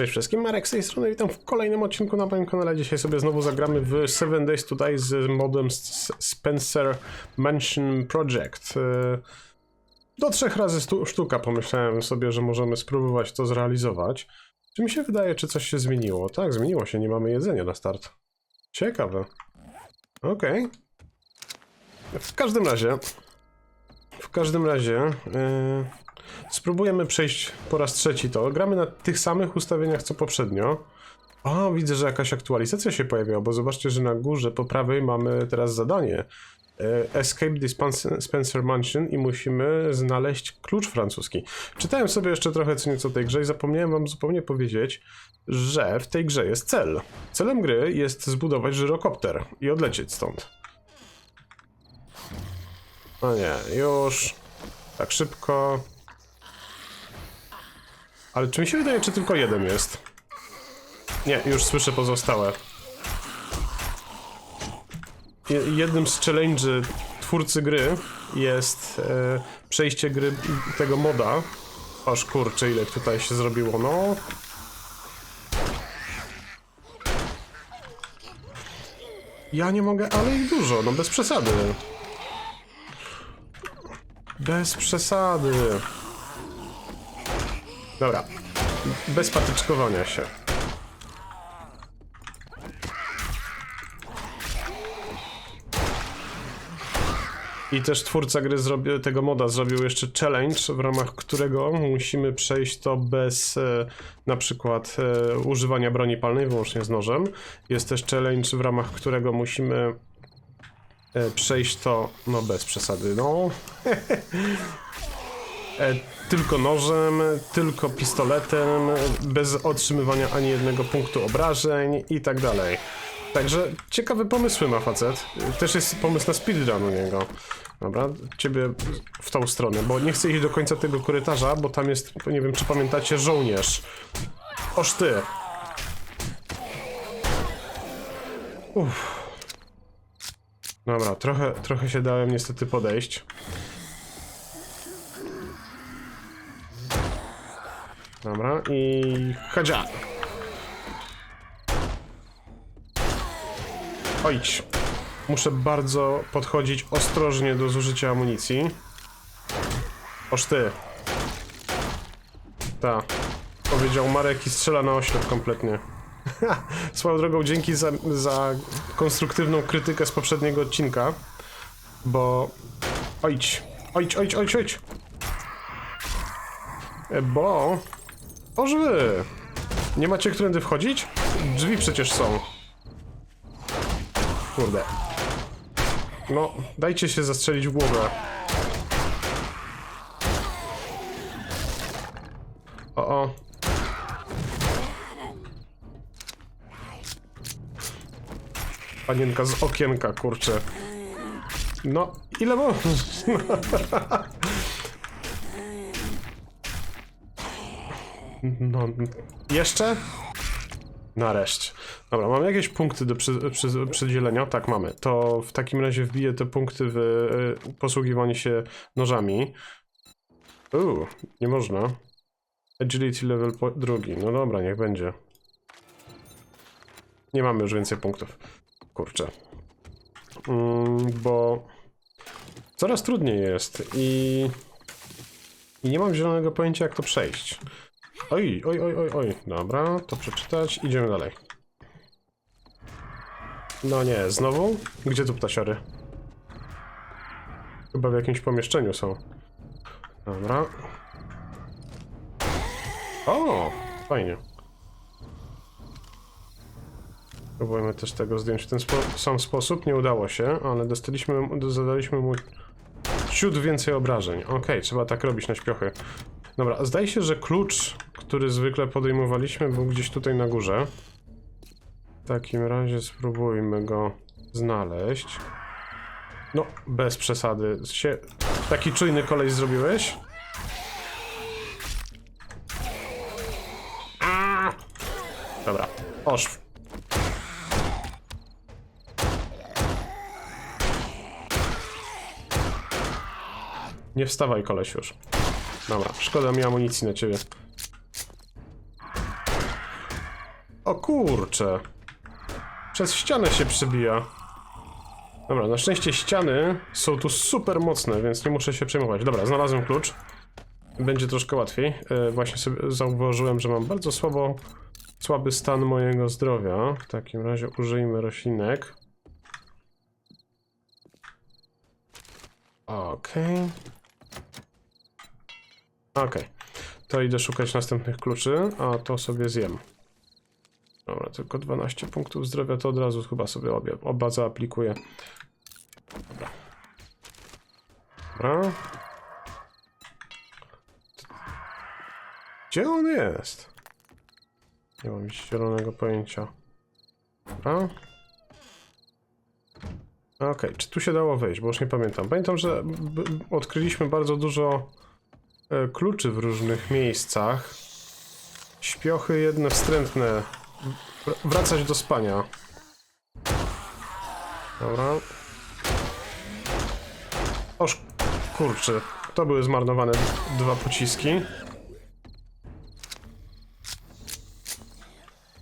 Cześć wszystkim, Marek z tej strony, witam w kolejnym odcinku na moim kanale. Dzisiaj sobie znowu zagramy w 7 Days tutaj z modem Spencer Mansion Project. E, Do trzech razy sztuka pomyślałem sobie, że możemy spróbować to zrealizować. Czy mi się wydaje, czy coś się zmieniło? Tak, zmieniło się, nie mamy jedzenia na start. Ciekawe. Okej. W każdym razie... W każdym razie... e, Spróbujemy przejść po raz trzeci to. Gramy na tych samych ustawieniach co poprzednio. O, widzę, że jakaś aktualizacja się pojawiła, bo zobaczcie, że na górze po prawej mamy teraz zadanie. E, Escape the Spen- Spencer Mansion i musimy znaleźć klucz francuski. Czytałem sobie jeszcze trochę co nieco tej grze i zapomniałem wam zupełnie powiedzieć, że w tej grze jest cel. Celem gry jest zbudować żyrokopter i odlecieć stąd. No nie, już. Tak szybko. Ale czy mi się wydaje, czy tylko jeden jest? Nie, już słyszę pozostałe. Je- Jednym z challenge'y twórcy gry jest e, przejście gry tego moda. Aż kurczę, ile tutaj się zrobiło, no. Ja nie mogę, ale ich dużo, no bez przesady. Bez przesady. Dobra. Bez patyczkowania się. I też twórca gry tego moda zrobił jeszcze challenge, w ramach którego musimy przejść to bez e, na przykład e, używania broni palnej, wyłącznie z nożem. Jest też challenge, w ramach którego musimy e, przejść to, no bez przesady, no. E, tylko nożem, tylko pistoletem, bez otrzymywania ani jednego punktu obrażeń i tak dalej. Także ciekawe pomysły ma facet. Też jest pomysł na speedrun u niego. Dobra, ciebie w tą stronę, bo nie chcę iść do końca tego korytarza, bo tam jest, nie wiem czy pamiętacie, żołnierz. Oż ty. Uff. Dobra, trochę, trochę się dałem niestety podejść. Dobra, i chadzia. Ojdź. Muszę bardzo podchodzić ostrożnie do zużycia amunicji. Oż ty. Ta. Powiedział Marek i strzela na oślep kompletnie. Swoją drogą, dzięki za, za konstruktywną krytykę z poprzedniego odcinka. Bo... Ojdź. Ojdź, ojdź, ojdź, ojdź. E, Bo... Oż! Nie macie którędy wchodzić? Drzwi przecież są. Kurde. No, dajcie się zastrzelić w głowę. O, o. Panienka z okienka, kurczę. No, ile można? No, jeszcze? Nareszcie. Dobra, mamy jakieś punkty do przy, przy, przydzielenia? Tak, mamy. To w takim razie wbiję te punkty w y, posługiwanie się nożami. Uuu, nie można. Agility level drugi. No dobra, niech będzie. Nie mamy już więcej punktów. Kurczę. Mm, bo coraz trudniej jest i... I nie mam zielonego pojęcia, jak to przejść. Oj, oj, oj, oj, oj. Dobra, to przeczytać. Idziemy dalej. No nie, znowu? Gdzie tu ptasiory? Chyba w jakimś pomieszczeniu są. Dobra. O, fajnie. Próbujemy też tego zdjąć w ten spo sam sposób. Nie udało się, ale dostaliśmy, zadaliśmy mu ciut więcej obrażeń. Okej, trzeba tak robić na śpiochy. Dobra, zdaje się, że klucz, który zwykle podejmowaliśmy, był gdzieś tutaj na górze. W takim razie spróbujmy go znaleźć. No, bez przesady. Taki czujny kolej zrobiłeś? A! Dobra, oż. Nie wstawaj, koleś już. Dobra, szkoda mi amunicji na ciebie. O kurcze. Przez ścianę się przebija. Dobra, na szczęście ściany są tu super mocne, więc nie muszę się przejmować. Dobra, znalazłem klucz. Będzie troszkę łatwiej. E, właśnie sobie zauważyłem, że mam bardzo słabo, słaby stan mojego zdrowia. W takim razie użyjmy roślinek. Okej. Okej. To idę szukać następnych kluczy, a to sobie zjem. Dobra, tylko 12 punktów zdrowia to od razu chyba sobie obie, oba zaaplikuję. Dobra. Dobra. Gdzie on jest? Nie mam zielonego pojęcia. Dobra. Okej, czy tu się dało wejść, bo już nie pamiętam. Pamiętam, że odkryliśmy bardzo dużo e, kluczy w różnych miejscach. Śpiochy jedne wstrętne. Wr- wracać do spania. Dobra. Oż kurczę, to były zmarnowane dwa pociski.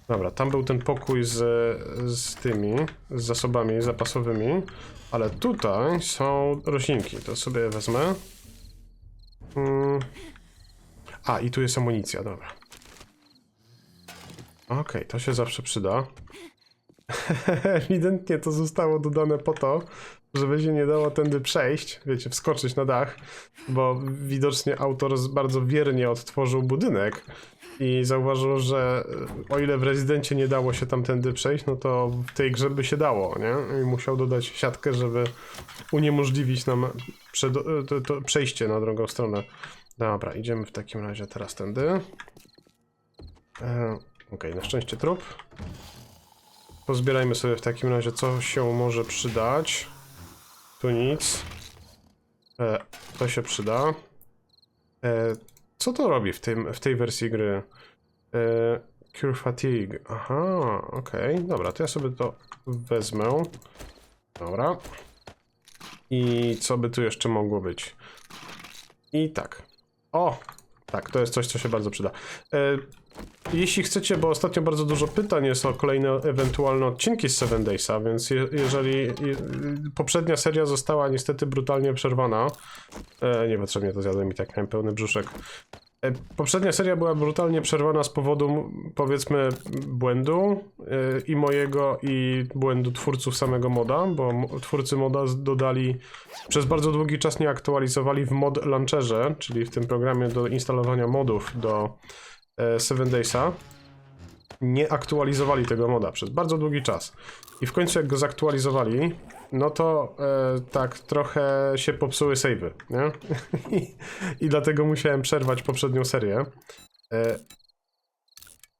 Dobra, tam był ten pokój z, z tymi, z zasobami zapasowymi, ale tutaj są roślinki, to sobie wezmę. Mm. A, i tu jest amunicja, dobra. Okej, to się zawsze przyda. Ewidentnie to zostało dodane po to, żeby się nie dało tędy przejść, wiecie, wskoczyć na dach, bo widocznie autor bardzo wiernie odtworzył budynek i zauważył, że e, o ile w rezydencie nie dało się tamtędy przejść, no to w tej grze by się dało, nie? I musiał dodać siatkę, żeby uniemożliwić nam przed, e, to, to przejście na drugą stronę. Dobra, idziemy w takim razie teraz tędy. E, Okej, na szczęście trup. Pozbierajmy sobie w takim razie, co się może przydać. Tu nic. E, to się przyda. E, co to robi w, tym, w tej wersji gry? E, cure fatigue. Aha, okej. Dobra, to ja sobie to wezmę. Dobra. I co by tu jeszcze mogło być? I tak. O! Tak, to jest coś, co się bardzo przyda. E, jeśli chcecie, bo ostatnio bardzo dużo pytań jest o kolejne ewentualne odcinki z Seven Daysa, więc je, jeżeli je, poprzednia seria została niestety brutalnie przerwana, e, niepotrzebnie to zjadłem i tak miałem pełny brzuszek. E, poprzednia seria była brutalnie przerwana z powodu, powiedzmy, błędu e, i mojego, i błędu twórców samego moda, bo twórcy moda dodali, przez bardzo długi czas nie aktualizowali w mod launcherze, czyli w tym programie do instalowania modów do e, Seven Daysa nie aktualizowali tego moda przez bardzo długi czas. I w końcu jak go zaktualizowali, no to e, tak trochę się popsuły savey, nie? I, I dlatego musiałem przerwać poprzednią serię. E,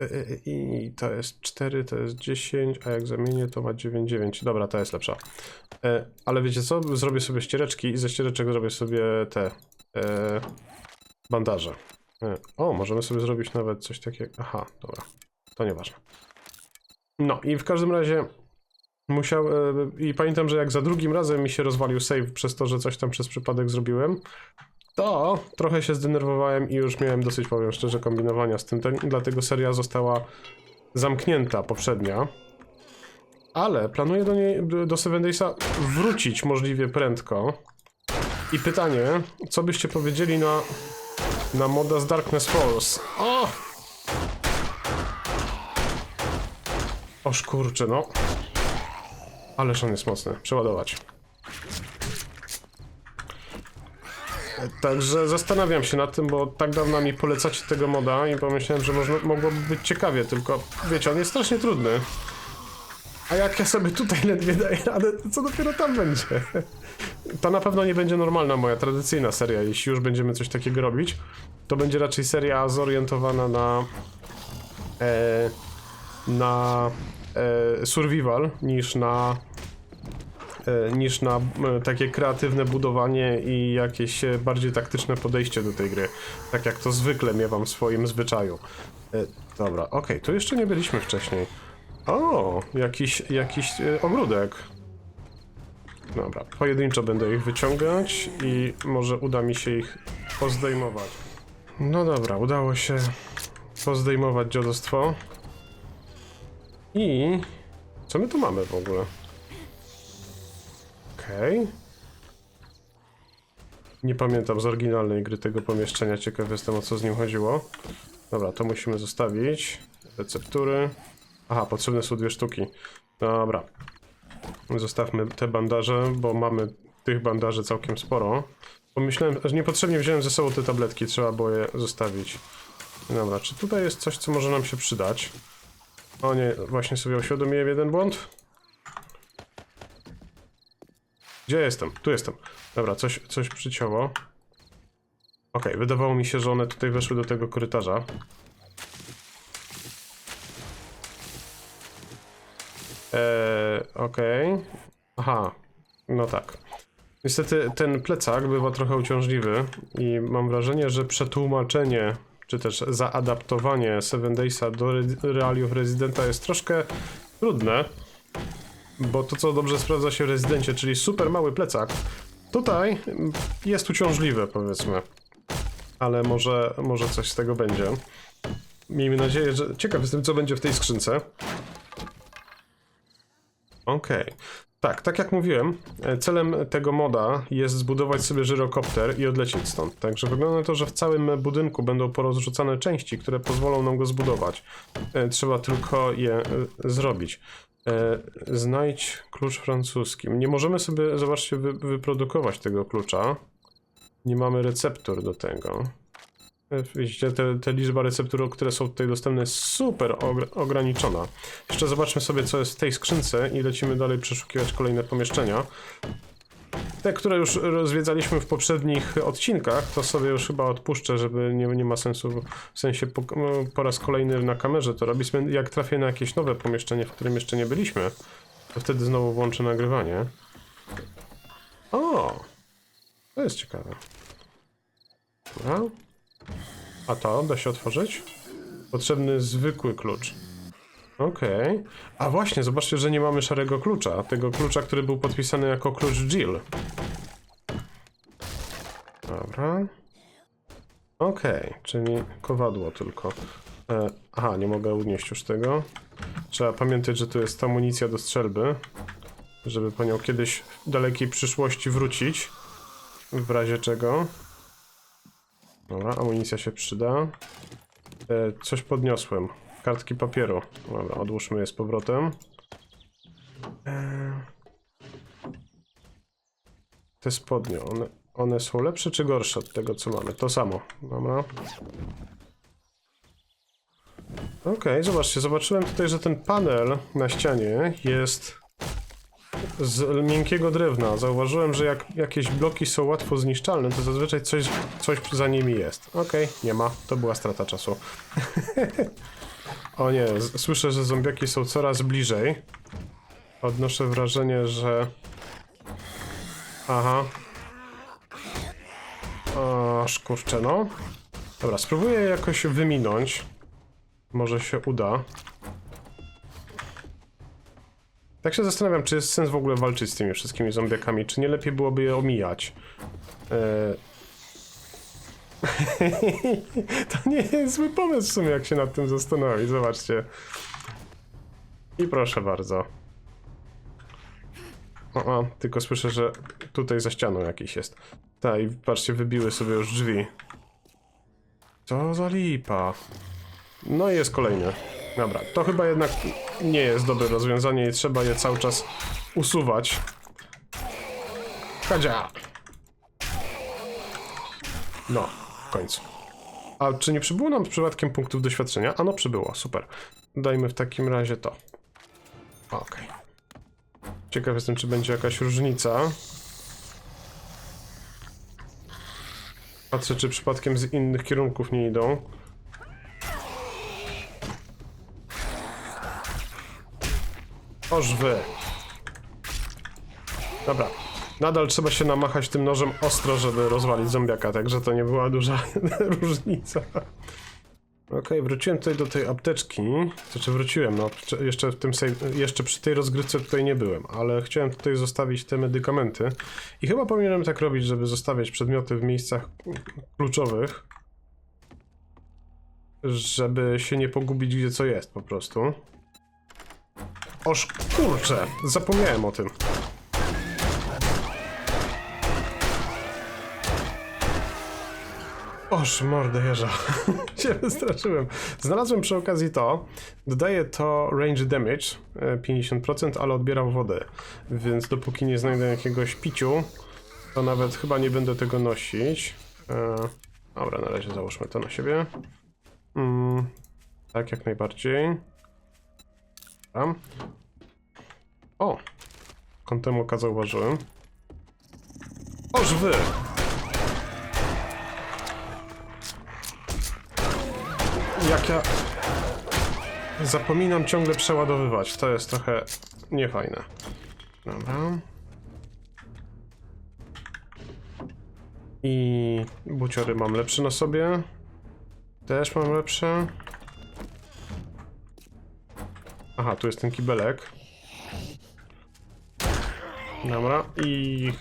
e, e, I to jest 4, to jest 10, a jak zamienię to ma 9, 9. Dobra, ta jest lepsza. E, ale wiecie co? Zrobię sobie ściereczki i ze ściereczek zrobię sobie te bandaże. O, możemy sobie zrobić nawet coś takiego. Aha, dobra. To nieważne. No i w każdym razie musiał. e, I pamiętam, że jak za drugim razem mi się rozwalił save przez to, że coś tam przez przypadek zrobiłem, to trochę się zdenerwowałem i już miałem dosyć, powiem szczerze, kombinowania z tym. Ten- Dlatego seria została zamknięta poprzednia. Ale planuję do niej, do Seven Daysa wrócić możliwie prędko. I pytanie, co byście powiedzieli na, na moda z Darkness Falls? O! Oż kurczę, no. Ależ on jest mocny. Przeładować. Także zastanawiam się nad tym, bo tak dawno mi polecacie tego moda i pomyślałem, że można, mogłoby być ciekawie, tylko wiecie, on jest strasznie trudny. A jak ja sobie tutaj ledwie daję radę, to co dopiero tam będzie? To na pewno nie będzie normalna moja tradycyjna seria, jeśli już będziemy coś takiego robić. To będzie raczej seria zorientowana na... E, na e, survival niż na niż na e, takie kreatywne budowanie i jakieś e, bardziej taktyczne podejście do tej gry. Tak jak to zwykle miewam w swoim zwyczaju. E, dobra, okej, tu jeszcze nie byliśmy wcześniej. O, jakiś, jakiś e, ogródek. Dobra, pojedynczo będę ich wyciągać i może uda mi się ich pozdejmować. No dobra, udało się pozdejmować dziadostwo. I co my tu mamy w ogóle? Okej. Nie pamiętam z oryginalnej gry tego pomieszczenia, ciekaw jestem o co z nim chodziło. Dobra, to musimy zostawić. Receptury. Aha, potrzebne są dwie sztuki. Dobra. Zostawmy te bandaże, bo mamy tych bandaży całkiem sporo. Pomyślałem, że niepotrzebnie wziąłem ze sobą te tabletki, trzeba było je zostawić. Dobra, czy tutaj jest coś, co może nam się przydać? O nie, właśnie sobie uświadomiłem jeden błąd. Gdzie jestem? Tu jestem. Dobra, coś, coś przycięło. Okej, wydawało mi się, że one tutaj weszły do tego korytarza. Eee, okej. Aha, no tak. Niestety ten plecak bywa trochę uciążliwy i mam wrażenie, że przetłumaczenie, czy też zaadaptowanie Seven Daysa do re realiów rezydenta jest troszkę trudne, bo to co dobrze sprawdza się w rezydencie, czyli super mały plecak, tutaj jest uciążliwe powiedzmy. Ale może, może coś z tego będzie. Miejmy nadzieję, że... Ciekaw jestem, co będzie w tej skrzynce. Okej. Tak, tak jak mówiłem, e, celem tego moda jest zbudować sobie żyrokopter i odlecieć stąd. Także wygląda to, że w całym budynku będą porozrzucane części, które pozwolą nam go zbudować. E, Trzeba tylko je e, zrobić. E, Znajdź klucz francuski. Nie możemy sobie, zobaczcie, wy, wyprodukować tego klucza. Nie mamy receptur do tego. E, Widzicie, te, te liczba receptur, które są tutaj dostępne, jest super ogr- ograniczona. Jeszcze zobaczmy sobie, co jest w tej skrzynce i lecimy dalej przeszukiwać kolejne pomieszczenia. Te, które już rozwiedzaliśmy w poprzednich odcinkach, to sobie już chyba odpuszczę, żeby nie, nie ma sensu, w sensie po, po raz kolejny na kamerze to robić. Jak trafię na jakieś nowe pomieszczenie, w którym jeszcze nie byliśmy, to wtedy znowu włączę nagrywanie. O! To jest ciekawe. A to da się otworzyć? Potrzebny zwykły klucz. Okej. A właśnie, zobaczcie, że nie mamy szarego klucza. Tego klucza, który był podpisany jako klucz Jill. Dobra. Okej, czyli kowadło tylko. E, aha, nie mogę unieść już tego. Trzeba pamiętać, że tu jest amunicja do strzelby. Żeby po nią kiedyś w dalekiej przyszłości wrócić. W razie czego. Dobra, amunicja się przyda. E, coś podniosłem. Kartki papieru. Dobra, odłóżmy je z powrotem. E, te spodnie, one, one są lepsze czy gorsze od tego, co mamy? To samo. Dobra. Okej, zobaczcie, zobaczyłem tutaj, że ten panel na ścianie jest z miękkiego drewna. Zauważyłem, że jak jakieś bloki są łatwo zniszczalne, to zazwyczaj coś, coś za nimi jest. Okej, nie ma. To była strata czasu. o nie, słyszę, że zombiaki są coraz bliżej. Odnoszę wrażenie, że... Aha. Aż kurczę, no. Dobra, spróbuję jakoś wyminąć. Może się uda. Tak się zastanawiam, czy jest sens w ogóle walczyć z tymi wszystkimi zombiakami, czy nie lepiej byłoby je omijać. E... to nie jest zły pomysł w sumie, jak się nad tym zastanowić, zobaczcie. I proszę bardzo. O, o, tylko słyszę, że tutaj za ścianą jakiś jest. Tak, i patrzcie, wybiły sobie już drzwi. Co za lipa. No i jest kolejny. Dobra, to chyba jednak nie jest dobre rozwiązanie i trzeba je cały czas usuwać. Kadzia! No, w końcu. A czy nie przybyło nam przypadkiem punktów doświadczenia? Ano przybyło, super. Dajmy w takim razie to. Okej. Ciekaw jestem, czy będzie jakaś różnica. Patrzę, czy przypadkiem z innych kierunków nie idą. Oż wy. Dobra. Nadal trzeba się namachać tym nożem ostro, żeby rozwalić zombiaka, także to nie była duża różnica. Okej, wróciłem tutaj do tej apteczki. Znaczy wróciłem, no jeszcze w tym jeszcze przy tej rozgrywce tutaj nie byłem, ale chciałem tutaj zostawić te medykamenty. I chyba powinienem tak robić, żeby zostawiać przedmioty w miejscach kluczowych. Żeby się nie pogubić gdzie co jest po prostu. Oż kurczę, zapomniałem o tym. Oż mordę jeża. się wystraszyłem. Znalazłem przy okazji to. Dodaje to range damage e, 50%, ale odbieram wodę. Więc dopóki nie znajdę jakiegoś piciu, to nawet chyba nie będę tego nosić. E, dobra, na razie załóżmy to na siebie. Mm, tak, jak najbardziej. Tam. O! Kątem oka zauważyłem. Oż wy! Jak ja... Zapominam ciągle przeładowywać. To jest trochę niefajne. Dobra. I buciory mam lepsze na sobie. Też mam lepsze. Aha, tu jest ten kibelek. Dobra, i...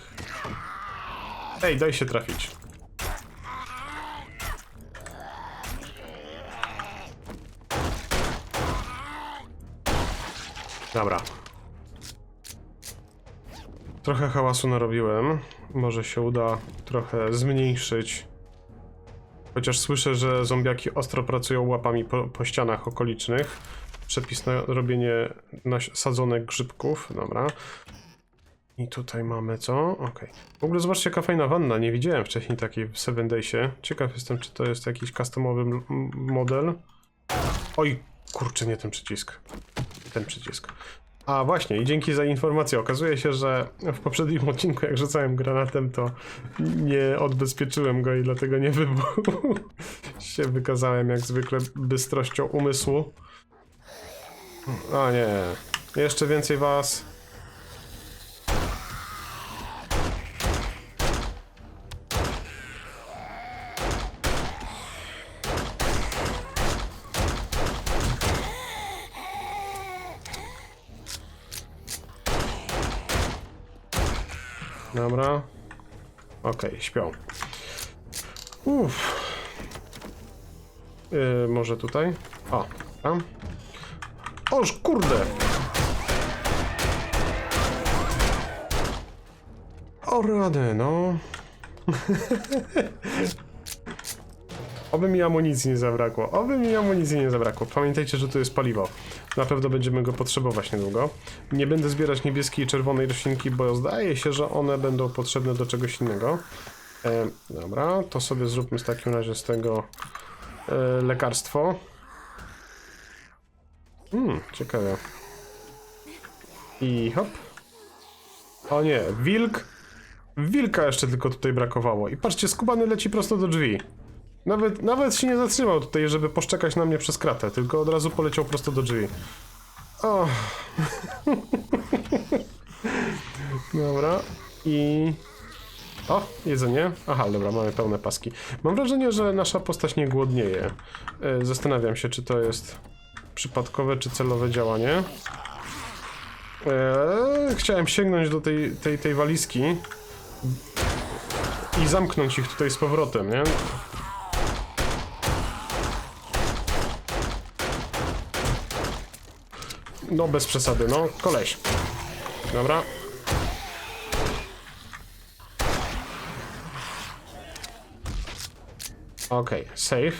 Ej, daj się trafić. Dobra. Trochę hałasu narobiłem. Może się uda trochę zmniejszyć. Chociaż słyszę, że zombiaki ostro pracują łapami po, po ścianach okolicznych. Przepis na robienie sadzonek grzybków. Dobra. I tutaj mamy co? Okej. W ogóle zobaczcie, jaka fajna wanna. Nie widziałem wcześniej takiej w Seven Daysie. Ciekaw jestem, czy to jest jakiś customowy model. Oj, kurczę, nie ten przycisk. Ten przycisk. A właśnie, i dzięki za informację. Okazuje się, że w poprzednim odcinku, jak rzucałem granatem, to nie odbezpieczyłem go i dlatego nie wybuchł. się wykazałem jak zwykle bystrością umysłu. A nie, jeszcze więcej was. Dobra. Okej, śpią. Uff. Yy, może tutaj? O, tam. Oż kurde! O rady, no. Oby mi amunicji nie zabrakło. Oby mi amunicji nie zabrakło. Pamiętajcie, że tu jest paliwo. Na pewno będziemy go potrzebować niedługo. Nie będę zbierać niebieskiej i czerwonej roślinki, bo zdaje się, że one będą potrzebne do czegoś innego. E, dobra, to sobie zróbmy w takim razie z tego e, lekarstwo. Hmm, ciekawe. I hop. O nie, wilk. Wilka jeszcze tylko tutaj brakowało. I patrzcie, skubany leci prosto do drzwi. Nawet, nawet się nie zatrzymał tutaj, żeby poszczekać na mnie przez kratę, tylko od razu poleciał prosto do drzwi. O. dobra. I... O, jedzenie. Aha, dobra, mamy pełne paski. Mam wrażenie, że nasza postać nie głodnieje. E, Zastanawiam się, czy to jest przypadkowe, czy celowe działanie. E, chciałem sięgnąć do tej, tej, tej walizki i zamknąć ich tutaj z powrotem, nie? No, bez przesady, no, koleś. Dobra. Okej, safe.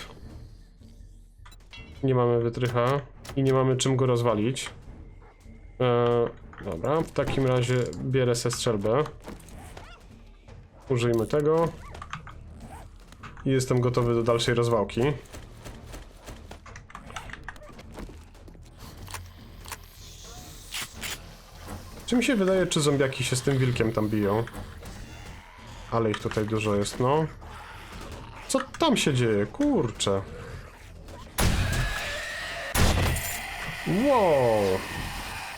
Nie mamy wytrycha i nie mamy czym go rozwalić. Eee, dobra, w takim razie bierę se strzelbę. Użyjmy tego. I jestem gotowy do dalszej rozwałki. Czy mi się wydaje, czy zombiaki się z tym wilkiem tam biją? Ale ich tutaj dużo jest, no. Co tam się dzieje? Kurczę. Wow.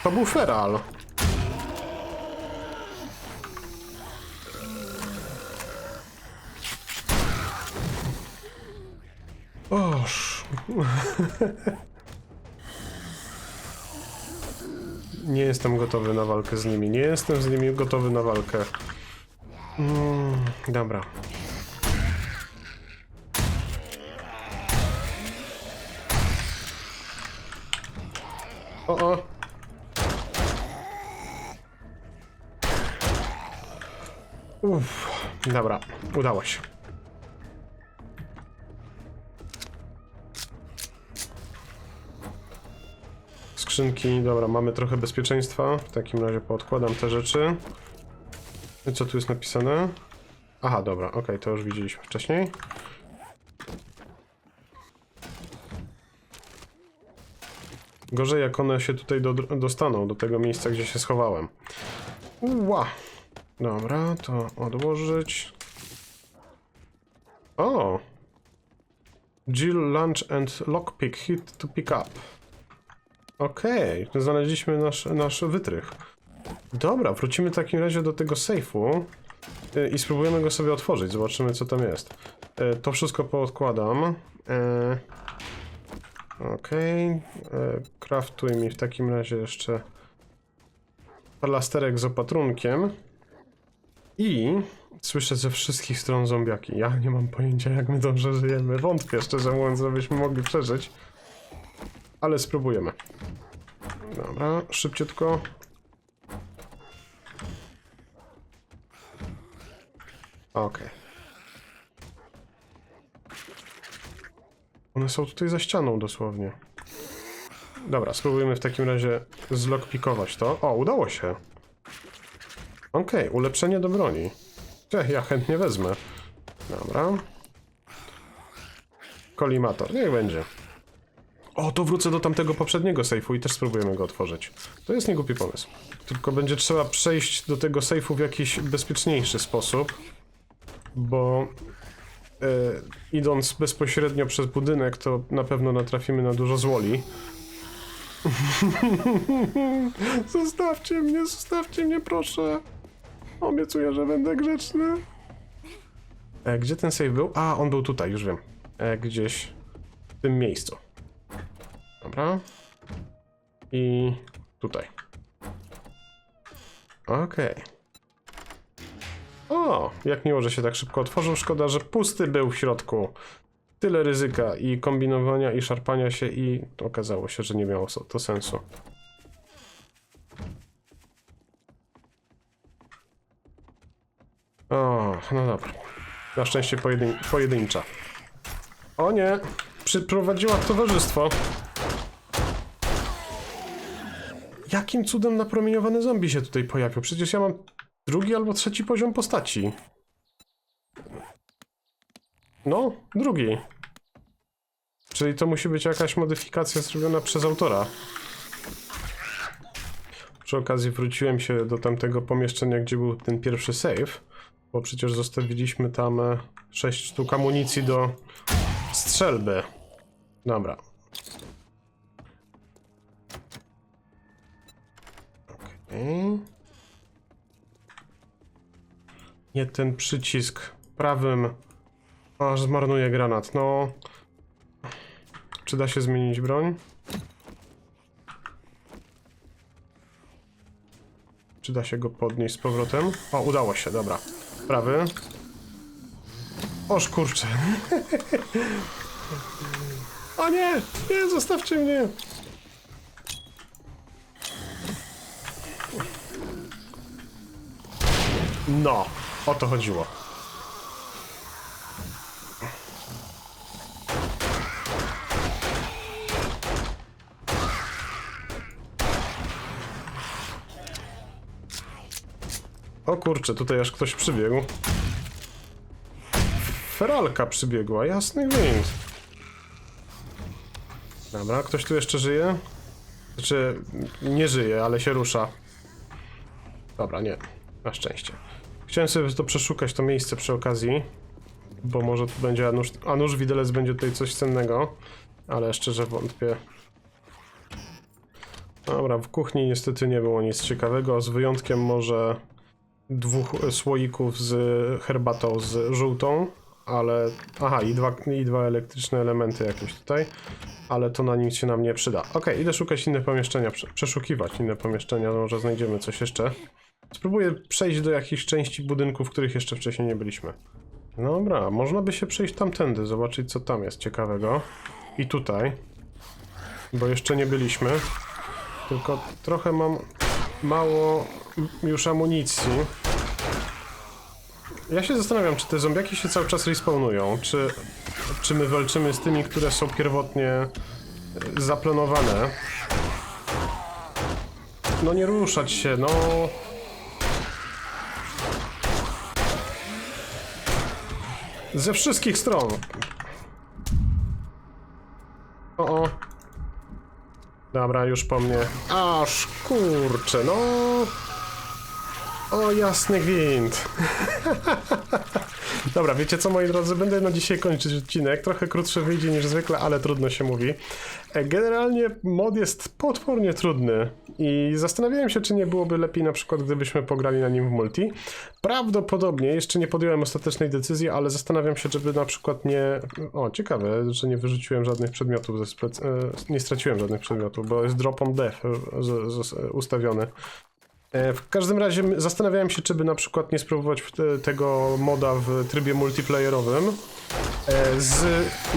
To był feral. Oż. nie jestem gotowy na walkę z nimi. Nie jestem z nimi gotowy na walkę. Mm, dobra. O, o. Uff, dobra, udało się. Skrzynki, dobra, mamy trochę bezpieczeństwa. W takim razie poodkładam te rzeczy. I co tu jest napisane? Aha, dobra, okej, to już widzieliśmy wcześniej. Gorzej jak one się tutaj do, dostaną, do tego miejsca, gdzie się schowałem. Ła! Dobra, to odłożyć. O! Jill Lunch and Lockpick Hit to pick up. Okej, to znaleźliśmy nasz, nasz wytrych. Dobra, wrócimy w takim razie do tego sejfu y, i spróbujemy go sobie otworzyć. Zobaczymy, co tam jest. Y, To wszystko poodkładam. Y, Okej. y, Craftuj mi w takim razie jeszcze plasterek z opatrunkiem. I słyszę ze wszystkich stron zombiaki. Ja nie mam pojęcia, jak my dobrze żyjemy. Wątpię, szczerze mówiąc, żebyśmy mogli przeżyć. Ale spróbujemy. Dobra, szybciutko. Okej. One są tutaj za ścianą dosłownie. Dobra, spróbujemy w takim razie zlockpikować to. O, udało się. Okej, ulepszenie do broni. Cze, ja chętnie wezmę. Dobra. Kolimator, niech będzie. O, to wrócę do tamtego poprzedniego sejfu i też spróbujemy go otworzyć. To jest niegłupi pomysł. Tylko będzie trzeba przejść do tego sejfu w jakiś bezpieczniejszy sposób, bo e, idąc bezpośrednio przez budynek, to na pewno natrafimy na dużo złoli. zostawcie mnie, zostawcie mnie, proszę. Obiecuję, że będę grzeczny. E, gdzie ten save był? A, on był tutaj, już wiem. E, gdzieś w tym miejscu. Dobra. I tutaj. Okej. O, jak miło, że się tak szybko otworzył. Szkoda, że pusty był w środku. Tyle ryzyka i kombinowania i szarpania się i okazało się, że nie miało to sensu. O, no dobra. Na szczęście pojedyn pojedyncza. O nie! Przyprowadziła towarzystwo. Jakim cudem napromieniowany zombie się tutaj pojawił? Przecież ja mam drugi albo trzeci poziom postaci. No, drugi. Czyli to musi być jakaś modyfikacja zrobiona przez autora. Przy okazji wróciłem się do tamtego pomieszczenia, gdzie był ten pierwszy save, bo przecież zostawiliśmy tam 6 sztuk amunicji do strzelby. Dobra. Nie ten przycisk prawym. Aż zmarnuje granat. No. Czy da się zmienić broń? Czy da się go podnieść z powrotem? O, udało się, dobra. Prawy. Oż kurczę. o nie! Nie, zostawcie mnie! No, o to chodziło. O kurczę, tutaj aż ktoś przybiegł. Feralka przybiegła, jasny gwint. Dobra, ktoś tu jeszcze żyje? Znaczy, nie żyje, ale się rusza. Dobra, nie. Na szczęście. Chciałem sobie to przeszukać, to miejsce przy okazji. Bo może tu będzie, a nuż, a nuż widelec będzie tutaj coś cennego. Ale szczerze wątpię. Dobra, w kuchni niestety nie było nic ciekawego, z wyjątkiem może dwóch słoików z herbatą z żółtą, ale... Aha, i dwa, i dwa elektryczne elementy jakieś tutaj, ale to na nic się nam nie przyda. Okej, idę szukać inne pomieszczenia, prze- przeszukiwać inne pomieszczenia, może znajdziemy coś jeszcze. Spróbuję przejść do jakichś części budynków, w których jeszcze wcześniej nie byliśmy. Dobra, można by się przejść tamtędy, zobaczyć co tam jest ciekawego. I tutaj, bo jeszcze nie byliśmy. Tylko trochę mam mało już amunicji. Ja się zastanawiam, czy te zombiaki się cały czas respawnują, czy, czy my walczymy z tymi, które są pierwotnie e, zaplanowane. No nie ruszać się, no... Ze wszystkich stron. O, o. Dobra, już po mnie. Aż kurczę, no. O, jasny gwint. Dobra, wiecie co, moi drodzy, będę na dzisiaj kończyć odcinek. Trochę krótszy wyjdzie niż zwykle, ale trudno się mówi. E, Generalnie mod jest potwornie trudny i zastanawiałem się, czy nie byłoby lepiej na przykład, gdybyśmy pograli na nim w multi. Prawdopodobnie, jeszcze nie podjąłem ostatecznej decyzji, ale zastanawiam się, żeby na przykład nie... O, ciekawe, że nie wyrzuciłem żadnych przedmiotów, ze e, nie straciłem żadnych przedmiotów, bo jest drop on death e, ustawiony. E, W każdym razie zastanawiałem się, czy by na przykład nie spróbować tego moda w trybie multiplayerowym e, z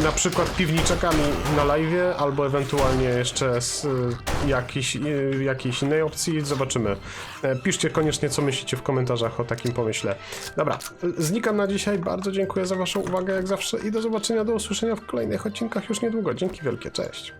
na przykład piwniczakami na live, albo ewentualnie jeszcze z e, jakiejś, jakiejś innej opcji. Zobaczymy. Piszcie koniecznie, co myślicie w komentarzach o takim pomyśle. Dobra, znikam na dzisiaj. Bardzo dziękuję za Waszą uwagę, jak zawsze, i do zobaczenia, do usłyszenia w kolejnych odcinkach już niedługo. Dzięki wielkie, cześć.